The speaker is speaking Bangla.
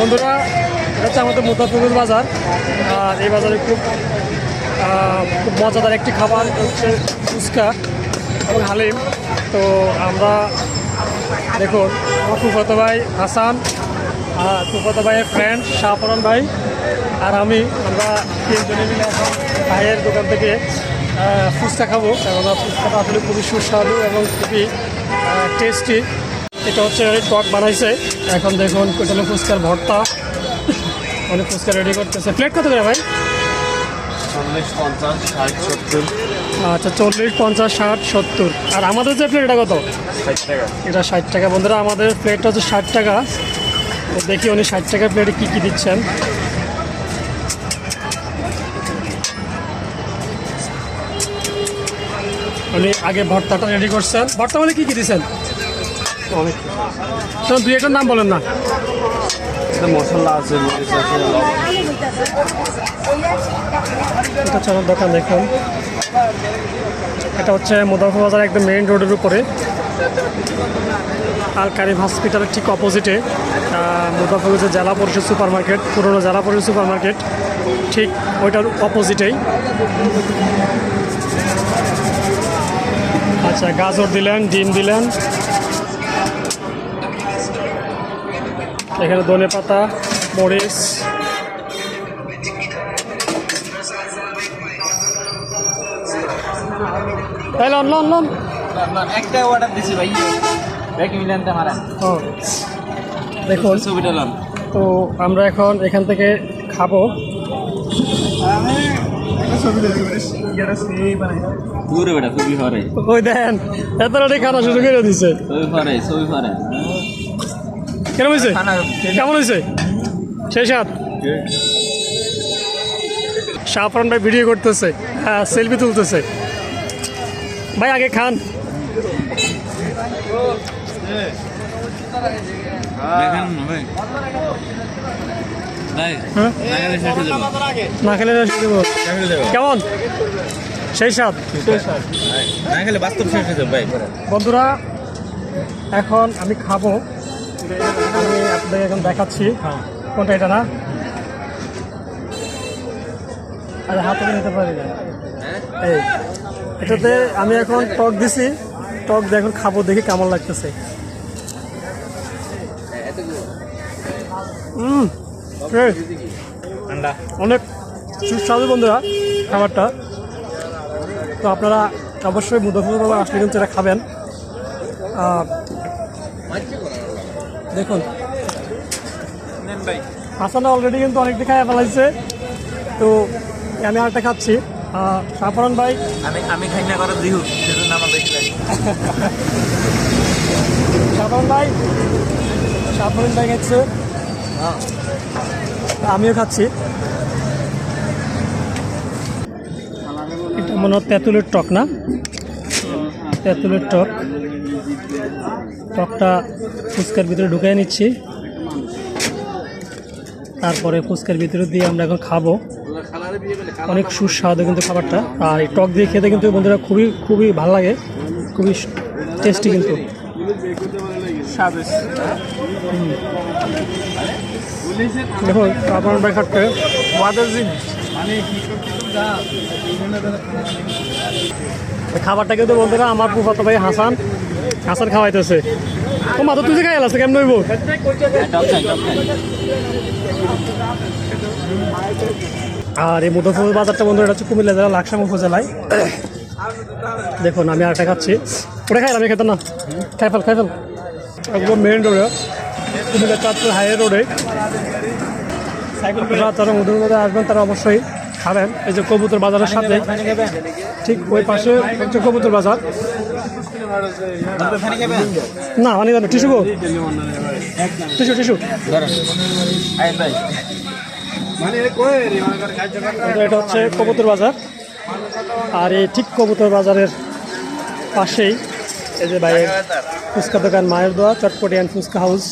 বন্ধুরা, এটা হচ্ছে আমাদের মুদাফিজুর বাজার। আর এই বাজারে খুব খুব মজাদার একটি খাবার হচ্ছে ফুচকা এবং হালিম। তো আমরা, দেখুন, আমার ফুফাতো ভাই হাসান, আর ভাইয়ের ফ্রেন্ড শাহপরান ভাই, আর আমি, আমরা তিনজনে মিলে এখন ভাইয়ের দোকান থেকে ফুচকা খাব। কেননা ফুচকাটা আসলে খুবই সুস্বাদু এবং খুবই টেস্টি এটা হচ্ছে টক বানাইছে। এখন দেখুন কোটালে ফুচকার ভর্তা। অনেক ফুচকা রেডি করতেছে। প্লেট কত করে ভাই? আচ্ছা চল্লিশ পঞ্চাশ ষাট সত্তর। আর আমাদের যে প্লেট এটা কত? এটা ষাট টাকা। বন্ধুরা আমাদের প্লেটটা হচ্ছে ষাট টাকা। দেখি উনি ষাট টাকা প্লেটে কী কী দিচ্ছেন। উনি আগে ভর্তাটা রেডি করছেন। ভর্তা মানে কী কী দিচ্ছেন? অনেক তো দুই একটার নাম বলেন না। মশলা আছে এটা হচ্ছে আমার দোকান দেখুন এটা হচ্ছে বাজার একদম মেইন রোডের উপরে। আর কারিম হসপিটালের ঠিক অপোজিটে মুদাফরগঞ্জের জেলা পরিষদ সুপার মার্কেট পুরনো জেলা পরিষদ সুপার মার্কেট ঠিক ওইটার অপোজিটেই আচ্ছা গাজর দিলেন ডিম দিলেন। এখানে ধনে পাতা মরিচ। তাই লন লন লন একটা অর্ডার দিছি ভাই। এক মিলিয়ন মারা। ও। দেখুন ছবিটা লন। তো আমরা এখন এখান থেকে খাব। ওই দেন এত খানা শুরু করে দিছে। ছবি ফরে ছবি ফরে কেমন হয়েছে? কেমন হয়েছে? সেই সাত শাহফরান ভাই ভিডিও করতেছে হ্যাঁ সেলফি তুলতেছে। ভাই আগে খান। দেখেন ভাই ভাই হ্যাঁ না খেলে কেমন? সেই সাত না খেলে বাস্তব শেষ হয়ে যাবে ভাই। বন্ধুরা এখন আমি খাব। আমি আপনাদের এখন দেখাচ্ছি। কোনটা এটা না? আরে হাতে নিতে পারি না। এই এটাতে আমি এখন টক দিছি। টক দিয়ে এখন খাব দেখি কেমন লাগতেছে। হুম অনেক সুস্বাদু বন্ধুরা খাবারটা। তো আপনারা অবশ্যই মুজফরবাবু আসলে কিন্তু এটা খাবেন। দেখুন। হাসানা অলরেডি কিন্তু অনেক খায় ফেলাইছে। তো আমি আরেকটা খাচ্ছি। সাফরান ভাই। আমি আমি খাই না করে দিহু সেজন্য আমার বেশি লাগে। সাফরান ভাই। সাফরান ভাই খাচ্ছে। আমিও খাচ্ছি। এটা মনে হয় তেঁতুলের টক না? তেঁতুলের টক। টকটা ফুচকার ভিতরে ঢুকিয়ে নিচ্ছি। তারপরে ফুচকার ভিতরে দিয়ে আমরা এখন খাব। অনেক সুস্বাদু কিন্তু খাবারটা। আর এই টক দিয়ে খেতে কিন্তু বন্ধুরা খুবই খুবই ভালো লাগে। খুবই টেস্টি কিন্তু। দেখুন আপনার খাবারটা কিন্তু বন্ধুরা আমার ফুফাতো ভাই হাসান হাসান খাওয়াইতেছে। ও মাথা তুই যে খাই আলাস কেমন হইব? আর এই মুদফুল বাজারটা বন্ধু, এটা হচ্ছে কুমিল্লা জেলা লাকসাম উপজেলায়। দেখুন, আমি আরেকটা খাচ্ছি। ওটা খাই, আমি খেতাম না। খাই ফেল খাই ফেল। একদম মেন রোডে কুমিল্লা চাঁদপুর হাইওয়ে রোডে যারা মুদফুল বাজারে আসবেন, তারা অবশ্যই খাবেন। এই যে কবুতর বাজারের সাথে, ঠিক ওই পাশে হচ্ছে কবুতর বাজার। না পানি দেন টিসু গো। টিসু টিসু এটা হচ্ছে কবুতর বাজার। আর এই ঠিক কবুতর বাজারের পাশেই এই যে ভাইয়ের ফুচকা দোকান, মায়ের দোয়া চটপটিয়ান ফুচকা হাউস